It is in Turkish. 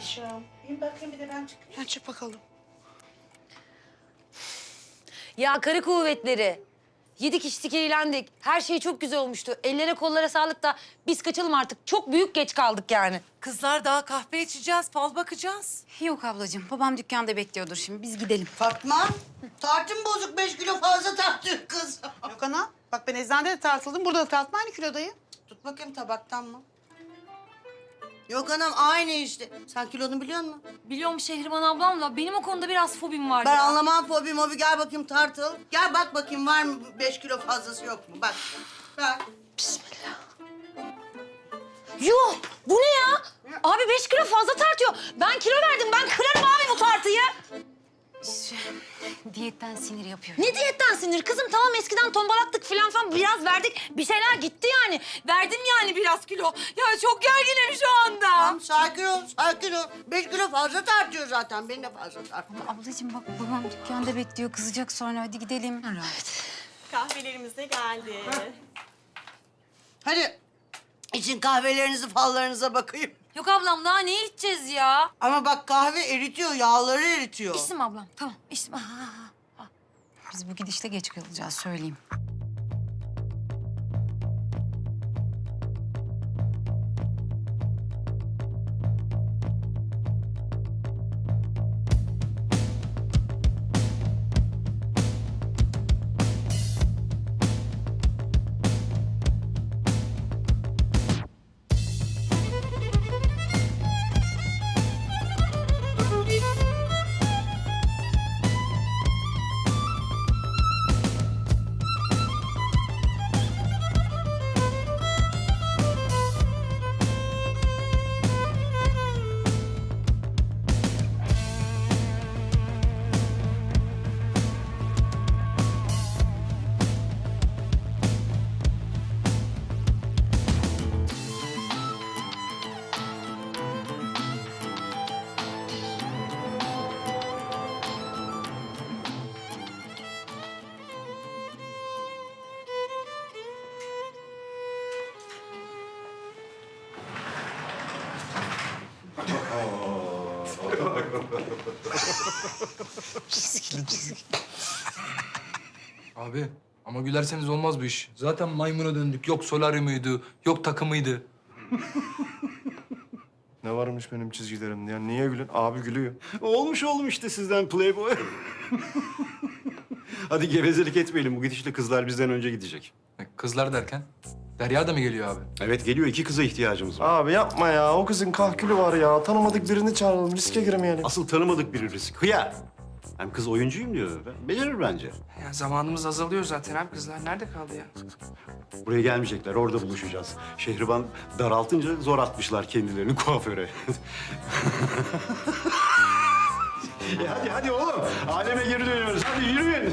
Gülşah'ım. Bir bakayım bir de ben çıkayım. Ya çık bakalım. Ya karı kuvvetleri. Yedik içtik eğlendik. Her şey çok güzel olmuştu. Ellere kollara sağlık da biz kaçalım artık. Çok büyük geç kaldık yani. Kızlar daha kahve içeceğiz, fal bakacağız. Yok ablacığım, babam dükkanda bekliyordur şimdi. Biz gidelim. Fatma, tartın bozuk. Beş kilo fazla tartıyor kız. Yok ana. Bak ben eczanede de tartıldım. Burada da tartma aynı kilodayım. Tut bakayım tabaktan mı? Yok anam aynı işte. Sen kilonu biliyor musun? Biliyorum Şehriban ablamla benim o konuda biraz fobim var. Ben ya. anlamam fobi mobi. Gel bakayım tartıl. Gel bak bakayım var mı beş kilo fazlası yok mu? Bak. Bak. Yuh! Bu ne ya? Abi beş kilo fazla tartıyor. Ben kilo verdim. Ben kırarım Diyetten sinir yapıyor. Ne diyetten sinir? Kızım tamam eskiden tombalaktık falan falan biraz verdik. Bir şeyler gitti yani. Verdim yani biraz kilo. Ya çok gerginim şu anda. Tamam sakin ol, sakin ol. Beş kilo fazla tartıyor zaten. Benim de fazla tartıyor. Ablacığım bak babam dükkanda bekliyor. Kızacak sonra. Hadi gidelim. Kahvelerimiz de geldi. Hadi için kahvelerinizi fallarınıza bakayım. Yok ablam daha ne içeceğiz ya? Ama bak kahve eritiyor, yağları eritiyor. İçtim ablam. Tamam içtim. Ah, ah, ah. Biz bu gidişle geç kalacağız söyleyeyim. Abi ama gülerseniz olmaz bu iş. Zaten maymuna döndük. Yok solaryumuydu, yok takımıydı. Ne varmış benim çizgilerimde ya? Niye gülün? Abi gülüyor. Olmuş oğlum işte sizden playboy. Hadi gevezelik etmeyelim. Bu gidişle kızlar bizden önce gidecek. E, Kızlar derken? Derya da mı geliyor abi? Evet geliyor. iki kıza ihtiyacımız var. Abi yapma ya. O kızın kahkülü var ya. Tanımadık birini çağıralım. Riske girmeyelim. Asıl tanımadık biri risk. Hıyar. Hem kız oyuncuyum diyor. Becerir bence. Ya zamanımız azalıyor zaten abi. Kızlar nerede kaldı ya? Buraya gelmeyecekler. Orada buluşacağız. Şehriban daraltınca zor atmışlar kendilerini kuaföre. E hadi hadi oğlum. Aleme geri dönüyoruz. Hadi yürüyün.